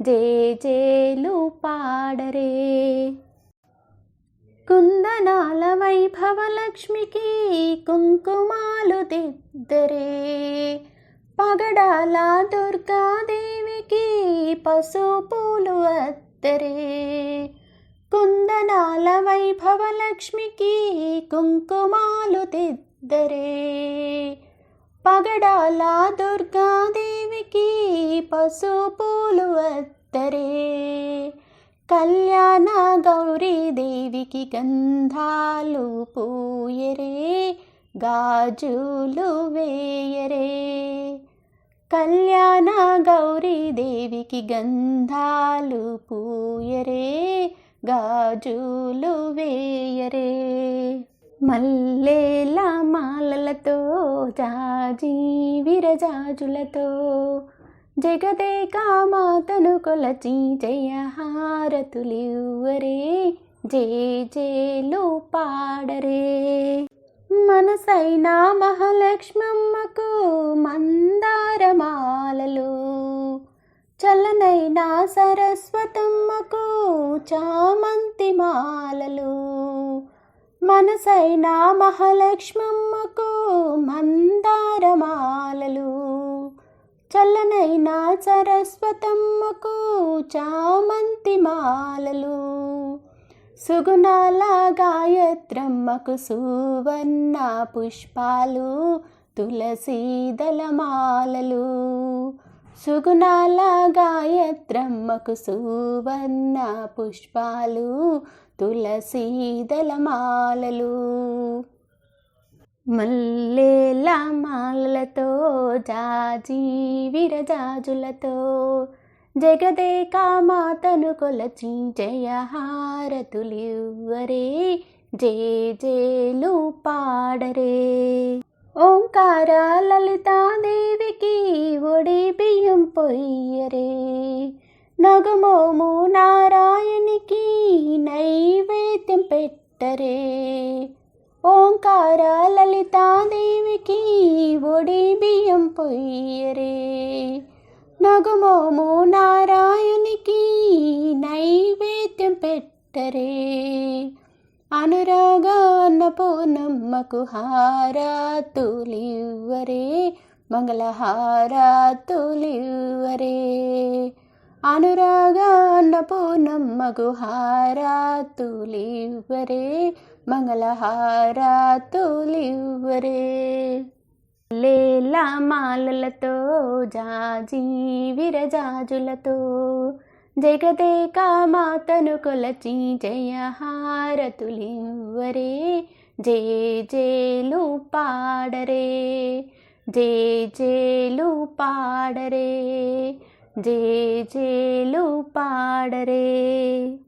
జే జేలు పాడరే. కుందనాల వైభవలక్ష్మికి కుంకుమాలు దిద్దరే పగడాల దుర్గాదేవికి పసుపులు అద్దరే. కుందనాల వైభవలక్ష్మికి కుంకుమాలు దిద్దరే పగడాల దుర్గాదేవికి పసుపులు అత్తరే కళ్యాణ గౌరీదేవికి గంధాలు పూయరే గాజులు వేయరే. కళ్యాణ గౌరీదేవికి గంధాలు పూయరే గాజులు వేయరే. మల్లేల మాలలతో జాజీ విరజాజులతో జగదేక మాతను కొలచి జయహారతులివ్వరే జే జేలు పాడరే. మనసైన మహాలక్ష్మమ్మకు మందారమాలలు. చలనైనా సరస్వతమ్మకు చామంతి మాలలు. మనసైన మహాలక్ష్మమ్మకు మందారమాలలు. చల్లనైన సరస్వతమ్మకు చామంతి మాలలు. సుగుణాల గాయత్రమ్మకు సువర్ణ పుష్పాలు తులసీదల మాలలు సుగుణాల గాయత్రమ్మకు సువర్ణ పుష్పాలు తులసీదల మాలలు మల్లేల మాలలతో జాజీ విరజాజులతో. జగదేకా మాతను కొలచి జయహారతులివ్వరే జే జేలు పాడరే. ఓంకార లలితాదేవికి ఒడి బియ్యం పొయ్యరే. నగమోము నారాయణికి నైవేద్యం పెట్టరే. ఓంకార లలితాదేవికి ఒడి బియ్యం పొయ్యరే. నగుమోము నారాయణికి నైవేద్యం పెట్టరే. అనురాగ అన్నపూర్ణమ్మకు హారాతులివ్వరే. మంగళహారాతులివ్వరే. అనురాగ అన్నపూర్ణమ్మకు హారాతులివ్వరే మంగళహారాతులివ్వరే. లేల మాలలతో జాజీ విరజాజులతో జగదేక మాతను కొలచి జయహారతులివ్వరే జే జేలు పాడరే జే జేలు పాడరే. जे जे लुपाड जेजेलुपाडरे